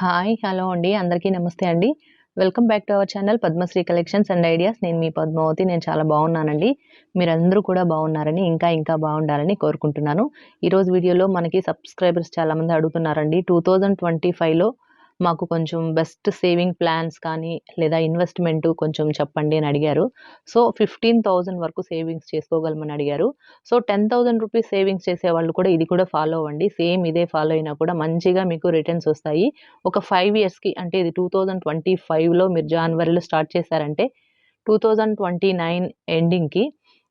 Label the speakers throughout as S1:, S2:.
S1: Hi hello అండి. అందరికీ నమస్తే అండి. Welcome back to our channel Padmashri collections and ideas. నేను మీ పద్మావతి. నేను చాలా బాగున్నానండి. మీరందరూ కూడా బాగున్నారని ఇంకా ఇంకా బాగుండాలని కోరుకుంటున్నాను. ఈరోజు వీడియోలో మనకి సబ్స్క్రైబర్స్ చాలామంది అడుగుతున్నారండి. టూ థౌజండ్ ట్వంటీ ఫైవ్లో మాకు కొంచెం బెస్ట్ సేవింగ్ ప్లాన్స్ కానీ లేదా ఇన్వెస్ట్మెంట్ కొంచెం చెప్పండి అని అడిగారు. సో ఫిఫ్టీన్ థౌజండ్ వరకు సేవింగ్స్ చేసుకోగలమని అడిగారు. So ten thousand rupees savings చేసే వాళ్ళు కూడా ఇది కూడా ఫాలో అవ్వండి. సేమ్ ఇదే ఫాలో అయినా కూడా మంచిగా మీకు రిటర్న్స్ వస్తాయి. ఒక ఫైవ్ ఇయర్స్కి అంటే ఇది టూ థౌజండ్ ట్వంటీ ఫైవ్లో మీరు జనవరిలో స్టార్ట్ చేశారంటే టూ థౌజండ్ ట్వంటీ నైన్ ఎండింగ్కి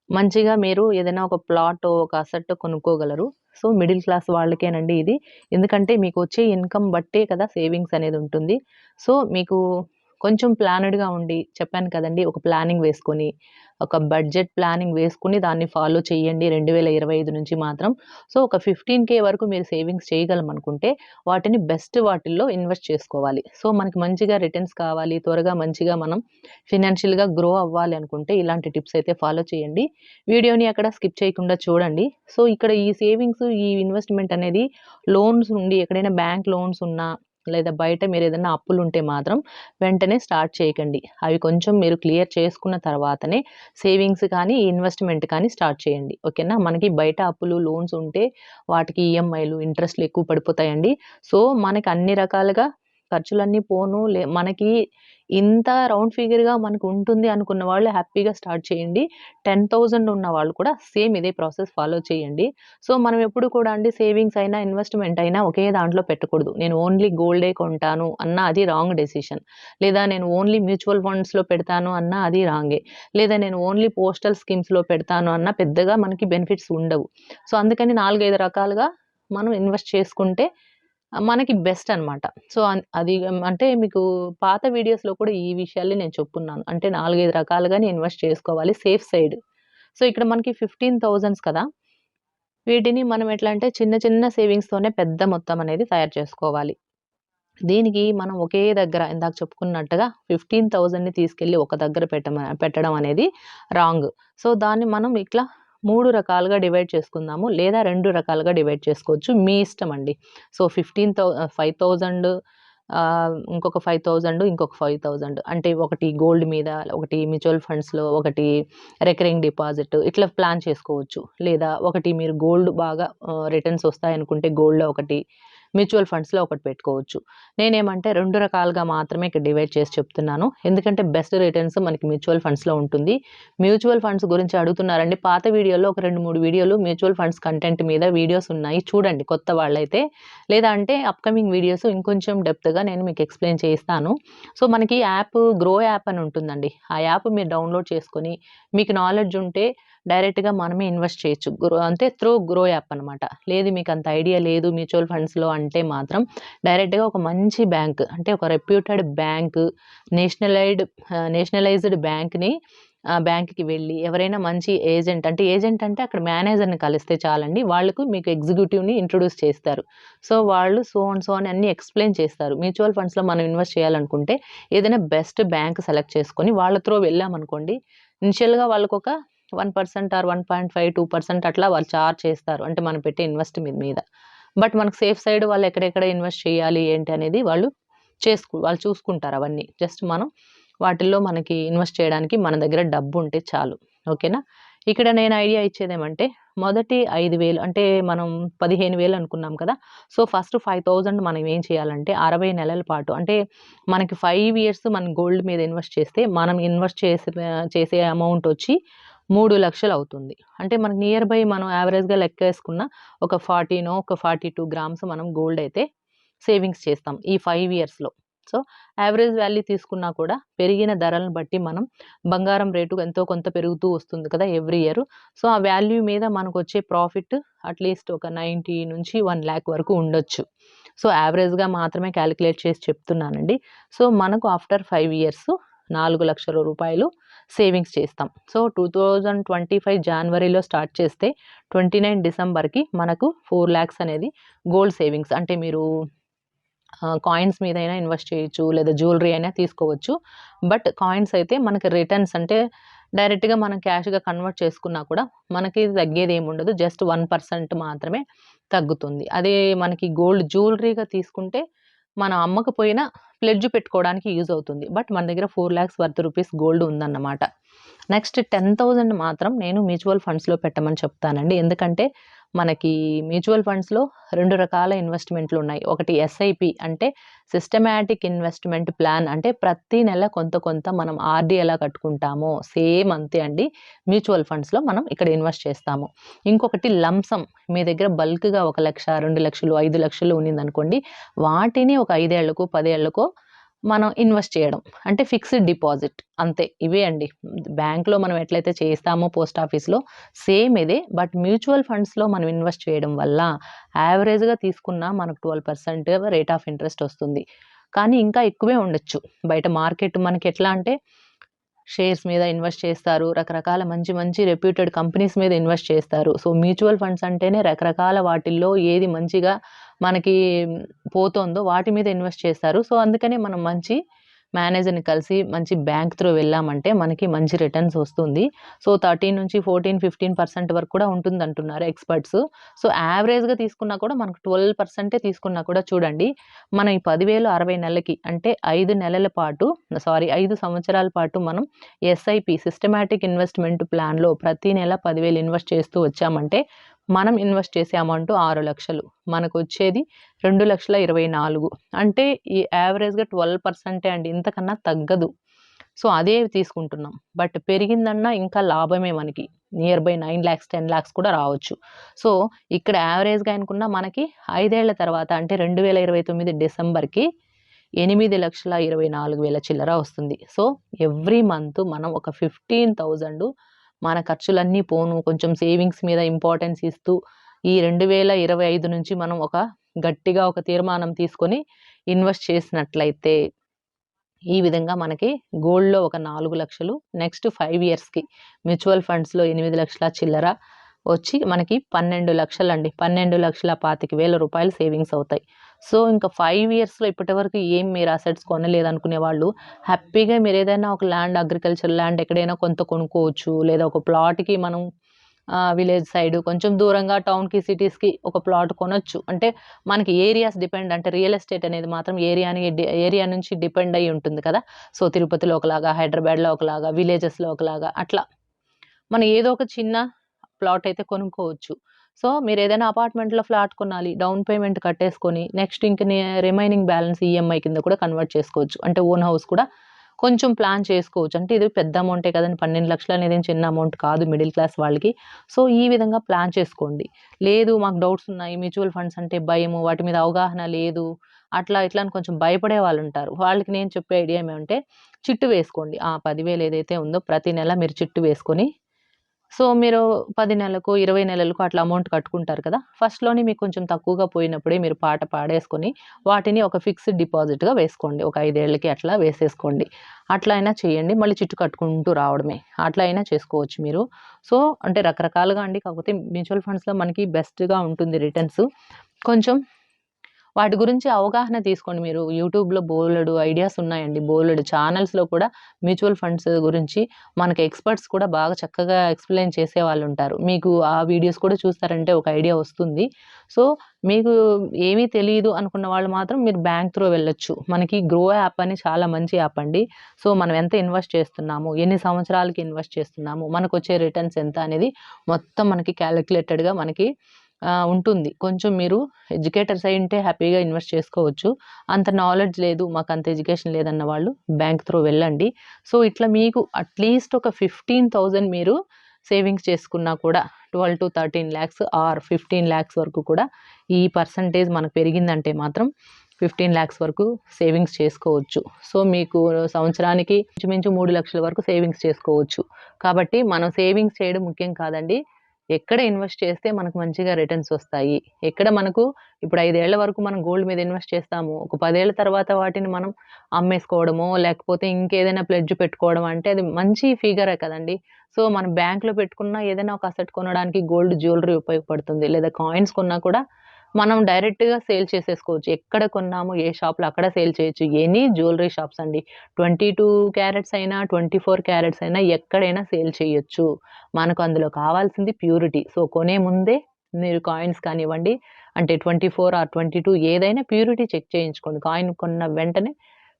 S1: మంచిగా మీరు ఏదైనా ఒక ప్లాట్ ఒక అసెట్ కొనుక్కోగలరు. సో మిడిల్ క్లాస్ వాళ్ళకేనండి ఇది. ఎందుకంటే మీకు వచ్చే ఇన్కమ్ బట్టే కదా సేవింగ్స్ అనేది ఉంటుంది. సో మీకు కొంచెం ప్లానెడ్గా ఉండి చెప్పాను కదండి ఒక ప్లానింగ్ వేసుకొని ఒక బడ్జెట్ ప్లానింగ్ వేసుకుని దాన్ని ఫాలో చేయండి రెండు వేల ఇరవై ఐదు నుంచి మాత్రం. సో ఒక ఫిఫ్టీన్ కే వరకు మీరు సేవింగ్స్ చేయగలం అనుకుంటే వాటిని బెస్ట్ వాటిల్లో ఇన్వెస్ట్ చేసుకోవాలి. సో మనకి మంచిగా రిటర్న్స్ కావాలి త్వరగా మంచిగా మనం ఫినాన్షియల్గా గ్రో అవ్వాలి అనుకుంటే ఇలాంటి టిప్స్ అయితే ఫాలో చేయండి. వీడియోని అక్కడ స్కిప్ చేయకుండా చూడండి. సో ఇక్కడ ఈ సేవింగ్స్ ఈ ఇన్వెస్ట్మెంట్ అనేది లోన్స్ ఉండి ఎక్కడైనా బ్యాంక్ లోన్స్ ఉన్నా లేదా బయట మీరు ఏదైనా అప్పులు ఉంటే మాత్రం వెంటనే స్టార్ట్ చేయకండి. అవి కొంచెం మీరు క్లియర్ చేసుకున్న తర్వాతనే సేవింగ్స్ కానీ ఇన్వెస్ట్మెంట్ కానీ స్టార్ట్ చేయండి. ఓకేనా? మనకి బయట అప్పులు లోన్స్ ఉంటే వాటికి ఈఎంఐలు ఇంట్రెస్ట్లు ఎక్కువ పడిపోతాయండి. సో మనకి అన్ని రకాలుగా ఖర్చులన్నీ పోను లే మనకి ఇంత రౌండ్ ఫిగర్గా మనకు ఉంటుంది అనుకున్న వాళ్ళు హ్యాపీగా స్టార్ట్ చేయండి. టెన్ థౌజండ్ ఉన్న వాళ్ళు కూడా సేమ్ ఇదే ప్రాసెస్ ఫాలో చేయండి. సో మనం ఎప్పుడు కూడా అండి సేవింగ్స్ అయినా ఇన్వెస్ట్మెంట్ అయినా ఒకే దాంట్లో పెట్టకూడదు. నేను ఓన్లీ గోల్డే కొంటాను అన్న అది రాంగ్ డెసిషన్. లేదా నేను ఓన్లీ మ్యూచువల్ ఫండ్స్లో పెడతాను అన్న అది రాంగే. లేదా నేను ఓన్లీ పోస్టల్ స్కీమ్స్లో పెడతాను అన్న పెద్దగా మనకి బెనిఫిట్స్ ఉండవు. సో అందుకని నాలుగైదు రకాలుగా మనం ఇన్వెస్ట్ చేసుకుంటే మనకి బెస్ట్ అనమాట సో అది అంటే మీకు పాత వీడియోస్లో కూడా ఈ విషయాల్ని నేను చెప్పున్నాను. అంటే నాలుగైదు రకాలుగానే ఇన్వెస్ట్ చేసుకోవాలి సేఫ్ సైడ్. సో ఇక్కడ మనకి ఫిఫ్టీన్ థౌజండ్స్ కదా. వీటిని మనం ఎట్లా అంటే చిన్న చిన్న సేవింగ్స్తోనే పెద్ద మొత్తం అనేది తయారు చేసుకోవాలి. దీనికి మనం ఒకే దగ్గర ఇందాక చెప్పుకున్నట్టుగా ఫిఫ్టీన్ థౌజండ్ని తీసుకెళ్ళి ఒక దగ్గర పెట్టమ పెట్టడం అనేది రాంగ్. సో దాన్ని మనం ఇట్లా మూడు రకాలుగా డివైడ్ చేసుకుందాము లేదా రెండు రకాలుగా డివైడ్ చేసుకోవచ్చు. మీ ఇష్టం అండి. So fifteen thou five thousand ఇంకొక ఫైవ్ థౌజండ్ ఇంకొక ఫైవ్ థౌజండ్. అంటే ఒకటి గోల్డ్ మీద ఒకటి మ్యూచువల్ ఫండ్స్లో ఒకటి రికరింగ్ డిపాజిట్ ఇట్లా ప్లాన్ చేసుకోవచ్చు. లేదా ఒకటి మీరు గోల్డ్ బాగా రిటర్న్స్ వస్తాయనుకుంటే గోల్డ్లో ఒకటి మ్యూచువల్ ఫండ్స్లో ఒకటి పెట్టుకోవచ్చు. నేనేమంటే రెండు రకాలుగా మాత్రమే ఇక్కడ డివైడ్ చేసి చెప్తున్నాను. ఎందుకంటే బెస్ట్ రిటర్న్స్ మనకి మ్యూచువల్ ఫండ్స్లో ఉంటుంది. మ్యూచువల్ ఫండ్స్ గురించి అడుగుతున్నారండి. పాత వీడియోలో ఒక రెండు మూడు వీడియోలు మ్యూచువల్ ఫండ్స్ కంటెంట్ మీద వీడియోస్ ఉన్నాయి. చూడండి కొత్త వాళ్ళైతే. లేదా అంటే అప్కమింగ్ వీడియోస్ ఇంకొంచెం డెప్త్గా నేను మీకు ఎక్స్ప్లెయిన్ చేస్తాను సో మనకి యాప్ గ్రో యాప్ అని ఉంటుందండి. ఆ యాప్ మీరు డౌన్లోడ్ చేసుకొని మీకు నాలెడ్జ్ ఉంటే డైరెక్ట్గా మనమే ఇన్వెస్ట్ చేయొచ్చు. గ్రో అంటే త్రూ గ్రో యాప్ అనమాట లేదు మీకు అంత ఐడియా లేదు మ్యూచువల్ ఫండ్స్లో అంటే అంటే మాత్రం డైరెక్ట్గా ఒక మంచి బ్యాంక్ అంటే ఒక రెప్యూటెడ్ బ్యాంక్ నేషనలైడ్ నేషనలైజ్డ్ బ్యాంక్ని బ్యాంక్కి వెళ్ళి ఎవరైనా మంచి ఏజెంట్ అంటే ఏజెంట్ అంటే అక్కడ మేనేజర్ని కలిస్తే చాలండి. వాళ్ళకు మీకు ఎగ్జిక్యూటివ్ని ఇంట్రొడ్యూస్ చేస్తారు. సో వాళ్ళు సో అండ్ సో అని అన్ని ఎక్స్ప్లెయిన్ చేస్తారు. మ్యూచువల్ ఫండ్స్లో మనం ఇన్వెస్ట్ చేయాలనుకుంటే ఏదైనా బెస్ట్ బ్యాంక్ సెలెక్ట్ చేసుకొని వాళ్ళ త్రో వెళ్ళామనుకోండి ఇనిషియల్గా వాళ్ళకు ఒక one percent or one point five two percent అట్లా వాళ్ళు చార్జ్ చేస్తారు. అంటే మనం పెట్టే ఇన్వెస్ట్ మీద. బట్ మనకు సేఫ్ సైడ్ వాళ్ళు ఎక్కడెక్కడ ఇన్వెస్ట్ చేయాలి ఏంటి అనేది వాళ్ళు చేసుకు వాళ్ళు చూసుకుంటారు అవన్నీ. జస్ట్ మనం వాటిల్లో మనకి ఇన్వెస్ట్ చేయడానికి మన దగ్గర డబ్బు ఉంటే చాలు. ఓకేనా? ఇక్కడ నేను ఐడియా ఇచ్చేదేమంటే మొదటి ఐదు వేలు అంటే మనం పదిహేను వేలు అనుకున్నాం కదా. సో ఫస్ట్ ఫైవ్ థౌజండ్ మనం ఏం చేయాలంటే అరవై నెలల పాటు అంటే మనకి ఫైవ్ ఇయర్స్ మనం గోల్డ్ మీద ఇన్వెస్ట్ చేస్తే మనం ఇన్వెస్ట్ చేసే చేసే అమౌంట్ వచ్చి మూడు లక్షలు అవుతుంది. అంటే మనకు నియర్ బై మనం యావరేజ్గా లెక్క వేసుకున్న ఒక ఫార్టీనో ఒక ఫార్టీ టూ గ్రామ్స్ మనం గోల్డ్ అయితే సేవింగ్స్ చేస్తాం ఈ ఫైవ్ ఇయర్స్లో సో యావరేజ్ వాల్యూ తీసుకున్నా కూడా పెరిగిన ధరలను బట్టి మనం బంగారం రేటు ఎంతో కొంత పెరుగుతూ వస్తుంది కదా ఎవ్రీ ఇయర్ సో ఆ వాల్యూ మీద మనకు వచ్చే ప్రాఫిట్ అట్లీస్ట్ ఒక నైంటీ నుంచి వన్ ల్యాక్ వరకు ఉండొచ్చు. సో యావరేజ్గా మాత్రమే క్యాలిక్యులేట్ చేసి చెప్తున్నానండి. సో మనకు ఆఫ్టర్ ఫైవ్ ఇయర్స్ నాలుగు లక్షల రూపాయలు సేవింగ్స్ చేస్తాం. So two thousand twenty five జనవరిలో స్టార్ట్ చేస్తే ట్వంటీ నైన్ డిసెంబర్కి మనకు ఫోర్ ల్యాక్స్ అనేది గోల్డ్ సేవింగ్స్. అంటే మీరు కాయిన్స్ మీద అయినా ఇన్వెస్ట్ చేయొచ్చు లేదా జ్యువెలరీ అయినా తీసుకోవచ్చు. బట్ కాయిన్స్ అయితే మనకి రిటర్న్స్ అంటే డైరెక్ట్గా మనం క్యాష్గా కన్వర్ట్ చేసుకున్నా కూడా మనకి తగ్గేది ఏమి ఉండదు. జస్ట్ వన్ పర్సెంట్ మాత్రమే తగ్గుతుంది. అదే మనకి గోల్డ్ జ్యువెలరీగా తీసుకుంటే మనం అమ్మకపోయినా ప్లెడ్జ్ పెట్టుకోవడానికి యూజ్ అవుతుంది. బట్ మన దగ్గర four lakhs worth rupees gold ఉందన్నమాట. నెక్స్ట్ టెన్ థౌజండ్ మాత్రం నేను మ్యూచువల్ ఫండ్స్లో పెట్టమని చెప్తానండి. ఎందుకంటే మనకి మ్యూచువల్ ఫండ్స్లో రెండు రకాల ఇన్వెస్ట్మెంట్లు ఉన్నాయి. ఒకటి ఎస్ఐపి అంటే సిస్టమాటిక్ ఇన్వెస్ట్మెంట్ ప్లాన్ అంటే ప్రతి నెల కొంత కొంత మనం ఆర్డీ ఎలా కట్టుకుంటామో సేమ్ అంతే అండి మ్యూచువల్ ఫండ్స్లో మనం ఇక్కడ ఇన్వెస్ట్ చేస్తాము. ఇంకొకటి లంసం మీ దగ్గర బల్క్గా ఒక లక్ష రెండు లక్షలు ఐదు లక్షలు ఉన్నిందనుకోండి వాటిని ఒక ఐదేళ్ళకు పదేళ్ళకో మనం ఇన్వెస్ట్ చేయడం. అంటే ఫిక్స్డ్ డిపాజిట్ అంతే. ఇవే అండి. బ్యాంక్లో మనం ఎట్లయితే చేస్తామో పోస్ట్ ఆఫీస్లో సేమ్ ఇదే. బట్ మ్యూచువల్ ఫండ్స్లో మనం ఇన్వెస్ట్ చేయడం వల్ల యావరేజ్గా తీసుకున్న మనకు twelve percent rate of interest వస్తుంది. కానీ ఇంకా ఎక్కువే ఉండొచ్చు. బయట మార్కెట్ మనకి ఎట్లా అంటే షేర్స్ మీద ఇన్వెస్ట్ చేస్తారు. రకరకాల మంచి మంచి రెప్యూటెడ్ కంపెనీస్ మీద ఇన్వెస్ట్ చేస్తారు. సో మ్యూచువల్ ఫండ్స్ అంటేనే రకరకాల వాటిల్లో ఏది మంచిగా మనకి పోతుందో వాటి మీద ఇన్వెస్ట్ చేస్తారు. సో అందుకనే మనం మంచి మేనేజర్ని కలిసి మంచి బ్యాంక్ త్రూ వెళ్ళామంటే మనకి మంచి రిటర్న్స్ వస్తుంది. సో థర్టీన్ నుంచి ఫోర్టీన్ ఫిఫ్టీన్ పర్సెంట్ వరకు కూడా ఉంటుంది అంటున్నారు ఎక్స్పర్ట్స్. సో యావరేజ్గా తీసుకున్నా కూడా మనకు ట్వెల్వ్ పర్సెంటే తీసుకున్నా కూడా చూడండి మనం ఈ పదివేలు అరవై నెలలకి అంటే ఐదు నెలల పాటు సారీ ఐదు సంవత్సరాల పాటు మనం ఎస్ఐపి సిస్టమాటిక్ ఇన్వెస్ట్మెంట్ ప్లాన్లో ప్రతి నెల పదివేలు ఇన్వెస్ట్ చేస్తూ వచ్చామంటే మనం ఇన్వెస్ట్ చేసే అమౌంట్ ఆరు లక్షలు. మనకు వచ్చేది రెండు లక్షల ఇరవై నాలుగు. అంటే ఈ యావరేజ్గా ట్వెల్వ్ పర్సెంటే అండి ఇంతకన్నా తగ్గదు. సో అదే తీసుకుంటున్నాం. బట్ పెరిగిందన్నా ఇంకా లాభమే మనకి. Near by nine lakhs ten lakhs కూడా రావచ్చు. సో ఇక్కడ యావరేజ్గా అనుకున్న మనకి ఐదేళ్ళ తర్వాత అంటే రెండు వేల ఇరవై తొమ్మిది డిసెంబర్కి ఎనిమిది లక్షల ఇరవై నాలుగు వేల చిల్లర వస్తుంది. సో ఎవ్రీ మంత్ మనం ఒక ఫిఫ్టీన్ థౌజండ్ మన ఖర్చులన్నీ పోను. కొంచెం సేవింగ్స్ మీద ఇంపార్టెన్స్ ఇస్తూ ఈ రెండు వేల ఇరవై ఐదు నుంచి మనం ఒక గట్టిగా ఒక తీర్మానం తీసుకొని ఇన్వెస్ట్ చేసినట్లయితే ఈ విధంగా మనకి గోల్డ్లో ఒక నాలుగు లక్షలు నెక్స్ట్ ఫైవ్ ఇయర్స్కి మ్యూచువల్ ఫండ్స్లో ఎనిమిది లక్షల చిల్లర వచ్చి మనకి పన్నెండు లక్షలు అండి పన్నెండు లక్షల పాతిక వేల రూపాయలు సేవింగ్స్ అవుతాయి. సో ఇంకా ఫైవ్ ఇయర్స్లో ఇప్పటివరకు ఏం మీరు అసెట్స్ కొనలేదనుకునే వాళ్ళు హ్యాపీగా మీరు ఏదైనా ఒక ల్యాండ్ అగ్రికల్చర్ ల్యాండ్ ఎక్కడైనా కొంత కొనుక్కోవచ్చు. లేదా ఒక ప్లాట్కి మనం విలేజ్ సైడ్ కొంచెం దూరంగా టౌన్కి సిటీస్కి ఒక ప్లాట్ కొనొచ్చు. అంటే మనకి ఏరియాస్ డిపెండ్ అంటే రియల్ ఎస్టేట్ అనేది మాత్రం ఏరియాని ఏరియా నుంచి డిపెండ్ అయి ఉంటుంది కదా. సో తిరుపతిలో ఒకలాగా హైదరాబాద్లో ఒకలాగా విలేజెస్లో ఒకలాగా అట్లా. మనం ఏదో ఒక చిన్న ప్లాట్ అయితే కొనుక్కోవచ్చు. సో మీరు ఏదైనా అపార్ట్మెంట్లో ఫ్లాట్ కొనాలి డౌన్ పేమెంట్ కట్టేసుకొని నెక్స్ట్ ఇంక రిమైనింగ్ బ్యాలెన్స్ ఈఎంఐ కింద కూడా కన్వర్ట్ చేసుకోవచ్చు. అంటే ఓన్ హౌస్ కూడా కొంచెం ప్లాన్ చేసుకోవచ్చు. అంటే ఇది పెద్ద అమౌంటే కదండి పన్నెండు లక్షలు అనేది చిన్న అమౌంట్ కాదు మిడిల్ క్లాస్ వాళ్ళకి. సో ఈ విధంగా ప్లాన్ చేసుకోండి. లేదు మాకు డౌట్స్ ఉన్నాయి మ్యూచువల్ ఫండ్స్ అంటే భయము వాటి మీద అవగాహన లేదు అట్లా ఇట్లా అని కొంచెం భయపడే వాళ్ళు ఉంటారు. వాళ్ళకి నేను చెప్పే ఐడియా ఏమంటే చిట్టు వేసుకోండి. ఆ పదివేలు ఏదైతే ఉందో ప్రతి నెల మీరు చిట్టు వేసుకొని సో మీరు పది నెలలకు ఇరవై నెలలకు అట్లా అమౌంట్ కట్టుకుంటారు కదా? ఫస్ట్లోనే మీకు కొంచెం తక్కువగా పోయినప్పుడే మీరు పాట పాడేసుకొని వాటిని ఒక ఫిక్స్డ్ డిపాజిట్గా వేసుకోండి. ఒక ఐదేళ్ళకి అట్లా వేసేసుకోండి. అట్లా అయినా చేయండి. మళ్ళీ చిట్టు కట్టుకుంటూ రావడమే. అట్లా అయినా చేసుకోవచ్చు మీరు. సో అంటే రకరకాలుగా అండి. కాకపోతే మ్యూచువల్ ఫండ్స్లో మనకి బెస్ట్గా ఉంటుంది రిటర్న్స్. కొంచెం వాటి గురించి అవగాహన తీసుకోండి మీరు. యూట్యూబ్లో బోలెడు ఐడియాస్ ఉన్నాయండి. బోలెడు ఛానల్స్లో కూడా మ్యూచువల్ ఫండ్స్ గురించి మనకి ఎక్స్పర్ట్స్ కూడా బాగా చక్కగా ఎక్స్ప్లెయిన్ చేసే వాళ్ళు ఉంటారు. మీకు ఆ వీడియోస్ కూడా చూస్తారంటే ఒక ఐడియా వస్తుంది. సో మీకు ఏమీ తెలియదు అనుకున్న వాళ్ళు మాత్రం మీరు బ్యాంక్ త్రూ వెళ్ళొచ్చు. మనకి గ్రో యాప్ అని చాలా మంచి యాప్ అండి. సో మనం ఎంత ఇన్వెస్ట్ చేస్తున్నాము? ఎన్ని సంవత్సరాలకి ఇన్వెస్ట్ చేస్తున్నాము? మనకు వచ్చే రిటర్న్స్ ఎంత అనేది మొత్తం మనకి క్యాలిక్యులేటెడ్గా మనకి ఉంటుంది. కొంచెం మీరు ఎడ్యుకేటర్స్ అయి ఉంటే హ్యాపీగా ఇన్వెస్ట్ చేసుకోవచ్చు. అంత నాలెడ్జ్ లేదు మాకు అంత ఎడ్యుకేషన్ లేదన్న వాళ్ళు బ్యాంక్ త్రూ వెళ్ళండి. సో ఇట్లా మీకు అట్లీస్ట్ ఒక ఫిఫ్టీన్ థౌజండ్ మీరు సేవింగ్స్ చేసుకున్నా కూడా twelve to thirteen lakhs or fifteen lakhs వరకు కూడా ఈ పర్సంటేజ్ మనకు పెరిగిందంటే మాత్రం ఫిఫ్టీన్ ల్యాక్స్ వరకు సేవింగ్స్ చేసుకోవచ్చు. సో మీకు సంవత్సరానికి ఇంచుమించు మూడు లక్షల వరకు సేవింగ్స్ చేసుకోవచ్చు. కాబట్టి మనం సేవింగ్స్ చేయడం ముఖ్యం కాదండి. ఎక్కడ ఇన్వెస్ట్ చేస్తే మనకు మంచిగా రిటర్న్స్ వస్తాయి? ఎక్కడ మనకు ఇప్పుడు ఐదేళ్ళ వరకు మనం గోల్డ్ మీద ఇన్వెస్ట్ చేస్తాము. ఒక పదేళ్ళ తర్వాత వాటిని మనం అమ్మేసుకోవడమో లేకపోతే ఇంకేదైనా ప్లెడ్జ్ పెట్టుకోవడం అంటే అది మంచి ఫిగరే కదండి. సో మనం బ్యాంక్లో పెట్టుకున్న ఏదైనా ఒక అసెట్ కొనడానికి గోల్డ్ జ్యువెలరీ ఉపయోగపడుతుంది. లేదా కాయిన్స్ కొన్నా కూడా మనం డైరెక్ట్గా సేల్ చేసేసుకోవచ్చు. ఎక్కడ కొన్నాము ఏ షాప్లో అక్కడ సేల్ చేయొచ్చు. ఎనీ జ్యువెలరీ షాప్స్ అండి. ట్వంటీ టూ క్యారెట్స్ అయినా ట్వంటీ ఫోర్ క్యారెట్స్ అయినా ఎక్కడైనా సేల్ చేయొచ్చు. మనకు అందులో కావాల్సింది ప్యూరిటీ. సో కొనే ముందే మీరు కాయిన్స్ కానివ్వండి అంటే twenty four or twenty two ఏదైనా ప్యూరిటీ చెక్ చేయించుకోండి. కాయిన్ కొన్న వెంటనే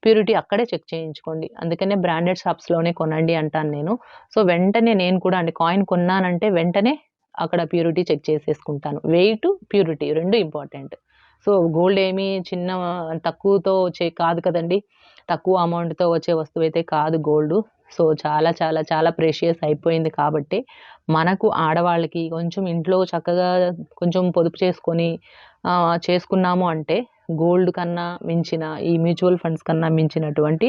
S1: ప్యూరిటీ అక్కడే చెక్ చేయించుకోండి. అందుకనే బ్రాండెడ్ షాప్స్లోనే కొనండి అంటాను నేను. సో వెంటనే నేను కూడా అండి కాయిన్ కొన్నానంటే వెంటనే అక్కడ ప్యూరిటీ చెక్ చేసేసుకుంటాను. వెయిట్ ప్యూరిటీ రెండు ఇంపార్టెంట్ సో గోల్డ్ ఏమీ చిన్న తక్కువతో వచ్చే కాదు కదండి. తక్కువ అమౌంట్తో వచ్చే వస్తువు అయితే కాదు గోల్డ్ సో చాలా చాలా చాలా ప్రెషియస్ అయిపోయింది కాబట్టి మనకు ఆడవాళ్ళకి కొంచెం ఇంట్లో చక్కగా కొంచెం పొదుపు చేసుకొని చేసుకున్నాము అంటే గోల్డ్ కన్నా మించిన ఈ మ్యూచువల్ ఫండ్స్ కన్నా మించినటువంటి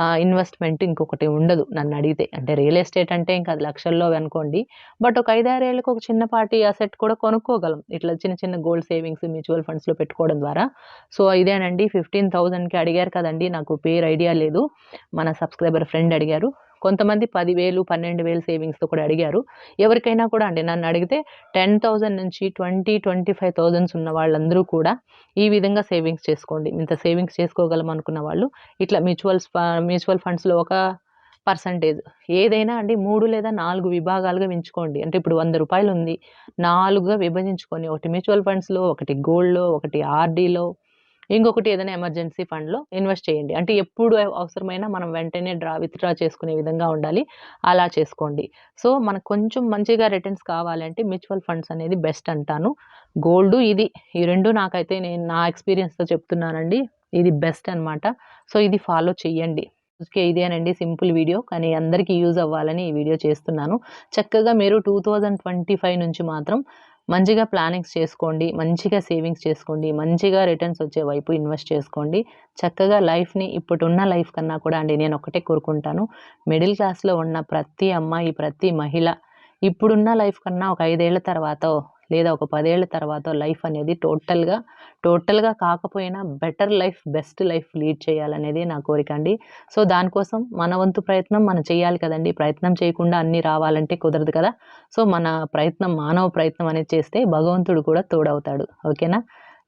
S1: ఇన్వెస్ట్మెంట్ ఇంకొకటి ఉండదు నన్ను అడిగితే. అంటే రియల్ ఎస్టేట్ అంటే ఇంకా అది లక్షల్లో అనుకోండి. బట్ ఒక ఐదారేళ్ళకి ఒక చిన్నపాటి అసెట్ కూడా కొనుక్కోగలం. ఇట్లా చిన్న చిన్న గోల్డ్ సేవింగ్స్ మ్యూచువల్ ఫండ్స్లో పెట్టుకోవడం ద్వారా. సో ఇదేనండి. ఫిఫ్టీన్ థౌజండ్కి అడిగారు కదండి. నాకు పేరు ఐడియా లేదు. మన సబ్స్క్రైబర్ ఫ్రెండ్ అడిగారు. కొంతమంది పదివేలు పన్నెండు వేలు సేవింగ్స్తో కూడా అడిగారు. ఎవరికైనా కూడా అండి నన్ను అడిగితే టెన్ థౌజండ్ నుంచి ట్వంటీ ట్వంటీ ఫైవ్ థౌజండ్స్ ఉన్న వాళ్ళందరూ కూడా ఈ విధంగా సేవింగ్స్ చేసుకోండి. ఇంత సేవింగ్స్ చేసుకోగలం అనుకున్న వాళ్ళు. ఇట్లా మ్యూచువల్స్ మ్యూచువల్ ఫండ్స్లో ఒక పర్సంటేజ్. ఏదైనా అండి మూడు లేదా నాలుగు విభాగాలుగా ఎంచుకోండి అంటే ఇప్పుడు వంద రూపాయలు ఉంది నాలుగుగా విభజించుకొని ఒకటి మ్యూచువల్ ఫండ్స్లో ఒకటి గోల్డ్లో ఒకటి ఆర్డీలో ఇంకొకటి ఏదైనా ఎమర్జెన్సీ ఫండ్లో ఇన్వెస్ట్ చేయండి. అంటే ఎప్పుడు అవసరమైనా మనం వెంటనే డ్రా విత్డ్రా చేసుకునే విధంగా ఉండాలి. అలా చేసుకోండి. సో మనకు కొంచెం మంచిగా రిటర్న్స్ కావాలంటే మ్యూచువల్ ఫండ్స్ అనేది బెస్ట్ అంటాను. గోల్డ్ ఇది ఈ రెండు నాకైతే నేను నా ఎక్స్పీరియన్స్తో చెప్తున్నానండి. ఇది బెస్ట్ అన్నమాట. సో ఇది ఫాలో చెయ్యండి. ఓకే ఇదేనండి సింపుల్ వీడియో. కానీ అందరికీ యూజ్ అవ్వాలని ఈ వీడియో చేస్తున్నాను. చక్కగా మీరు టూ థౌజండ్ ట్వంటీ ఫైవ్ నుంచి మాత్రం మంచిగా ప్లానింగ్స్ చేసుకోండి మంచిగా సేవింగ్స్ చేసుకోండి మంచిగా రిటర్న్స్ వచ్చే వైపు ఇన్వెస్ట్ చేసుకోండి. చక్కగా లైఫ్ని ఇప్పుడున్న లైఫ్ కన్నా కూడా అండి నేను ఒకటే కోరుకుంటాను. మిడిల్ క్లాస్లో ఉన్న ప్రతి అమ్మాయి ప్రతి మహిళ ఇప్పుడున్న లైఫ్ కన్నా ఒక ఐదేళ్ళ తర్వాత లేదా ఒక పదేళ్ళ తర్వాత లైఫ్ అనేది టోటల్గా టోటల్గా కాకపోయినా better life best life lead చేయాలనేది నా కోరిక అండి. సో దానికోసం మన వంతు ప్రయత్నం మనం చేయాలి కదండి. ప్రయత్నం చేయకుండా అన్నీ రావాలంటే కుదరదు కదా. సో మన ప్రయత్నం మానవ ప్రయత్నం అనేది చేస్తే భగవంతుడు కూడా తోడవుతాడు. ఓకేనా?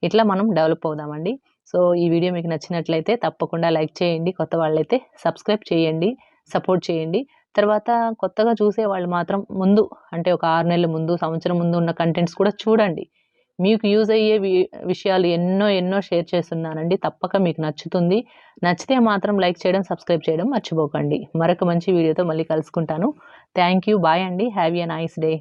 S1: ఇట్లా మనం డెవలప్ అవుదామండి. సో ఈ వీడియో మీకు నచ్చినట్లయితే తప్పకుండా లైక్ చేయండి. కొత్త వాళ్ళైతే సబ్స్క్రైబ్ చేయండి సపోర్ట్ చేయండి. తర్వాత కొత్తగా చూసే వాళ్ళు మాత్రం ముందు అంటే ఒక ఆరు నెలల ముందు సంవత్సరం ముందు ఉన్న కంటెంట్స్ కూడా చూడండి. మీకు యూజ్ అయ్యే విషయాలు ఎన్నో ఎన్నో షేర్ చేస్తున్నానండి. తప్పక మీకు నచ్చుతుంది. నచ్చితే మాత్రం లైక్ చేయడం సబ్స్క్రైబ్ చేయడం మర్చిపోకండి. మరొక మంచి వీడియోతో మళ్ళీ కలుసుకుంటాను. థ్యాంక్ యూ బాయ్ అండి. Have a nice day